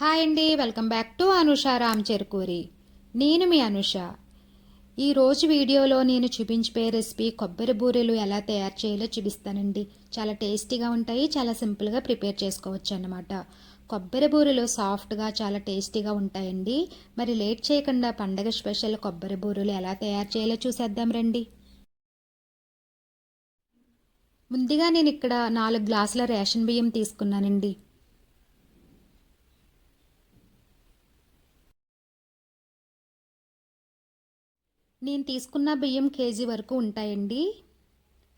Hi అండి welcome back to Anusha Ram Cherukuri. నేను మీ అనుష. ఈరోజు వీడియోలో నేను చూపించే రెసిపీ కొబ్బరి బూరెలు ఎలా తయారు చేయాలో చూపిస్తానండి. చాలా టేస్టీగా ఉంటాయి చాలా సింపుల్గా ప్రిపేర్ చేసుకోవచ్చు అన్నమాట. కొబ్బరి బూరెలు సాఫ్ట్గా చాలా టేస్టీగా ఉంటాయండి. మరి లేట్ చేయకుండా పండగ స్పెషల్ కొబ్బరి బూరెలు ఎలా తయారు చేయాలో చూసేద్దాం రండి. ముందుగా నేను ఇక్కడ నాలుగు గ్లాసుల రేషన్ బియ్యం తీసుకున్నానండి. నేను తీసుకున్న బియ్యం కేజీ వరకు ఉంటాయండి.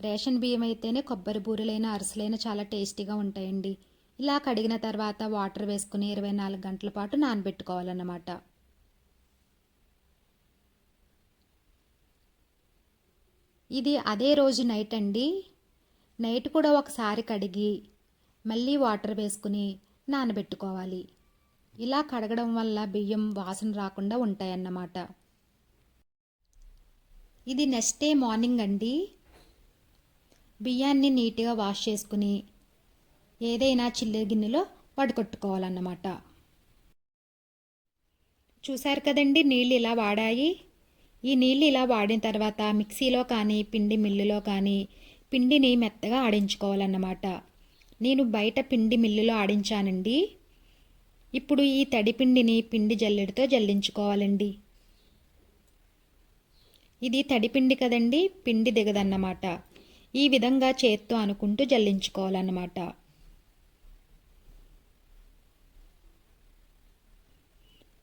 రేషన్ బియ్యం అయితేనే కొబ్బరి బూరెలైన అరసలైన చాలా టేస్టీగా ఉంటాయండి. ఇలా కడిగిన తర్వాత వాటర్ వేసుకుని ఇరవై నాలుగు గంటల పాటు నానబెట్టుకోవాలన్నమాట. ఇది అదే రోజు నైట్ అండి. నైట్ కూడా ఒకసారి కడిగి మళ్ళీ వాటర్ వేసుకుని నానబెట్టుకోవాలి. ఇలా కడగడం వల్ల బియ్యం వాసన రాకుండా ఉంటాయన్నమాట. ఇది నెక్స్ట్ డే మార్నింగ్ అండి. బియ్యాన్ని నీట్గా వాష్ చేసుకుని ఏదైనా చిల్లర గిన్నెలో వడకొట్టుకోవాలన్నమాట చూశారు కదండి నీళ్ళు ఇలా వాడాయి. ఈ నీళ్ళు ఇలా వాడిన తర్వాత మిక్సీలో కానీ పిండి మిల్లులో కానీ పిండిని మెత్తగా ఆడించుకోవాలన్నమాట. నేను బయట పిండి మిల్లులో ఆడించానండి. ఇప్పుడు ఈ తడి పిండిని పిండి జల్లెడితో జల్లించుకోవాలండి. ఇది తడిపిండి కదండి పిండి దిగదన్నమాట. ఈ విధంగా చేత్తో అనుకుంటూ జల్లించుకోవాలన్నమాట.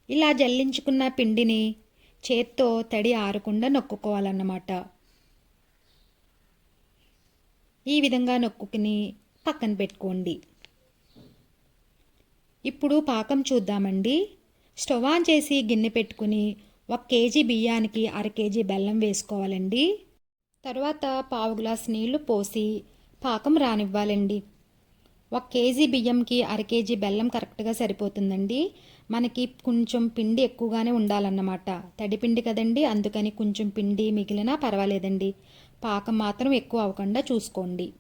ఇలా జల్లించుకున్న పిండిని చేత్తో తడి ఆరకుండా నొక్కుకోవాలన్నమాట. ఈ విధంగా నొక్కుని పక్కన పెట్టుకోండి. ఇప్పుడు పాకం చూద్దామండి. స్టవ్ ఆన్ చేసి గిన్నె పెట్టుకుని ఒక కేజీ బియ్యానికి అర కేజీ బెల్లం వేసుకోవాలండి. తర్వాత పావు గ్లాస్ నీళ్ళు పోసి పాకం రానివ్వాలండి. ఒక కేజీ బియ్యంకి అర కేజీ బెల్లం కరెక్ట్గా సరిపోతుందండి. మనకి కొంచెం పిండి ఎక్కువగానే ఉండాలన్నమాట. తడిపిండి కదండి అందుకని కొంచెం పిండి మిగిలినా పర్వాలేదండి. పాకం మాత్రం ఎక్కువ అవ్వకుండా చూసుకోండి.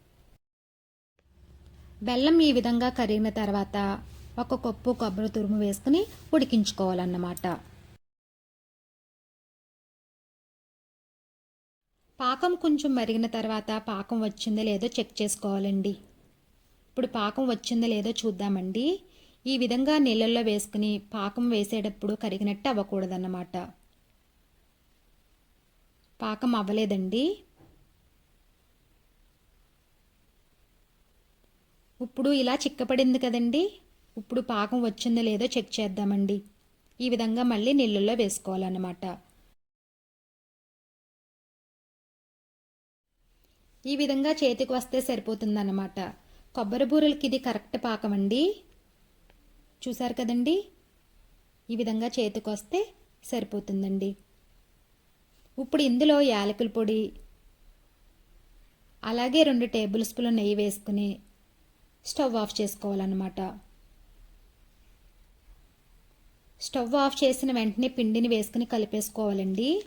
బెల్లం ఈ విధంగా కరిగిన తర్వాత ఒక కప్పు కొబ్బరి తురుము వేసుకుని ఉడికించుకోవాలన్నమాట. పాకం కొంచెం మరిగిన తర్వాత పాకం వచ్చిందో లేదో చెక్ చేసుకోవాలండి. ఇప్పుడు పాకం వచ్చిందో లేదో చూద్దామండి. ఈ విధంగా నీళ్ళల్లో వేసుకుని పాకం వేసేటప్పుడు కరిగినట్టు అవ్వకూడదన్నమాట. పాకం అవ్వలేదండి. ఇప్పుడు ఇలా చిక్కపడింది కదండి. ఇప్పుడు పాకం వచ్చిందో లేదో చెక్ చేద్దామండి. ఈ విధంగా మళ్ళీ నీళ్ళల్లో వేసుకోవాలన్నమాట. ఈ విధంగా చేతికి వస్తే సరిపోతుందన్నమాట. కొబ్బరి బూరెలకి ఇది కరెక్ట్ పాకం అండి. చూసారు కదండి? ఈ విధంగా చేతికి వస్తే సరిపోతుందండి. ఇప్పుడు ఇందులో యాలకుల పొడి అలాగే రెండు టేబుల్ స్పూన్ల నెయ్యి వేసుకుని స్టవ్ ఆఫ్ చేసుకోవాలన్నమాట. స్టవ్ ఆఫ్ చేసిన వెంటనే పిండిని వేసుకుని కలిపేసుకోవాలండి.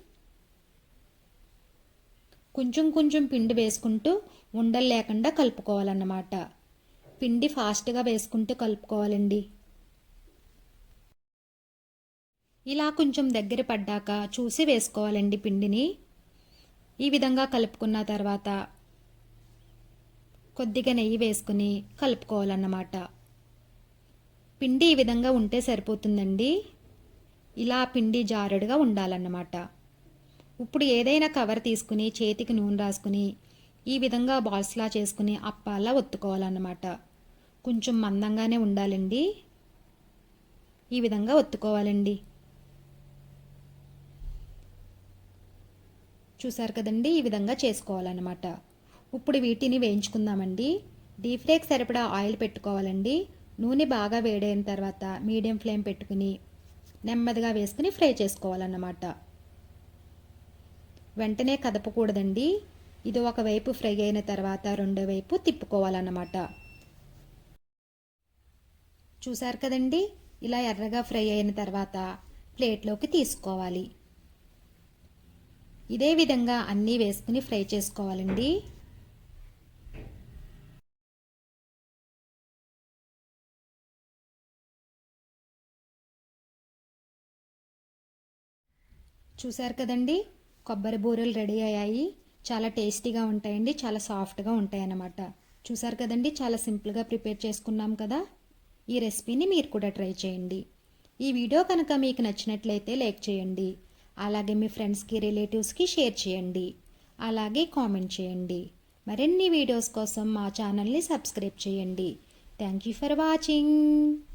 కొంచెం కొంచెం పిండి వేసుకుంటూ ఉండలు లేకుండా కలుపుకోవాలన్నమాట. పిండి ఫాస్ట్గా వేసుకుంటూ కలుపుకోవాలండి. ఇలా కొంచెం దగ్గర పడ్డాక చూసి వేసుకోవాలండి పిండిని. ఈ విధంగా కలుపుకున్న తర్వాత కొద్దిగా నెయ్యి వేసుకుని కలుపుకోవాలన్నమాట. పిండి ఈ విధంగా ఉంటే సరిపోతుందండి. ఇలా పిండి జారుడుగా ఉండాలన్నమాట. ఇప్పుడు ఏదైనా కవర్ తీసుకుని చేతికి నూనె రాసుకుని ఈ విధంగా బాల్స్లా చేసుకుని అప్పాలా ఒత్తుకోవాలన్నమాట. కొంచెం మందంగానే ఉండాలండి. ఈ విధంగా ఒత్తుకోవాలండి. చూసారు కదండి? ఈ విధంగా చేసుకోవాలన్నమాట. ఇప్పుడు వీటిని వేయించుకుందామండి. డీప్ సరిపడా ఆయిల్ పెట్టుకోవాలండి. నూనె బాగా వేడైన తర్వాత మీడియం ఫ్లేమ్ పెట్టుకుని నెమ్మదిగా వేసుకుని ఫ్రై చేసుకోవాలన్నమాట. వెంటనే కదపకూడదండి. ఇది ఒకవైపు ఫ్రై అయిన తర్వాత రెండో వైపు తిప్పుకోవాలన్నమాట. చూశారు కదండి? ఇలా ఎర్రగా ఫ్రై అయిన తర్వాత ప్లేట్లోకి తీసుకోవాలి. ఇదే విధంగా అన్నీ వేసుకుని ఫ్రై చేసుకోవాలండి. చూశారు కదండి? కొబ్బరి బూరెలు రెడీ అయ్యాయి. చాలా టేస్టీగా ఉంటాయండి. చాలా సాఫ్ట్గా ఉంటాయి అన్నమాట చూసారు కదండి? చాలా సింపుల్గా ప్రిపేర్ చేసుకున్నాం కదా? ఈ రెసిపీని మీరు కూడా ట్రై చేయండి. ఈ వీడియో కనుక మీకు నచ్చినట్లయితే లైక్ చేయండి. అలాగే మీ ఫ్రెండ్స్కి రిలేటివ్స్కి షేర్ చేయండి. అలాగే కామెంట్ చేయండి. మరిన్ని వీడియోస్ కోసం మా ఛానల్ని సబ్స్క్రైబ్ చేయండి. Thank you for watching.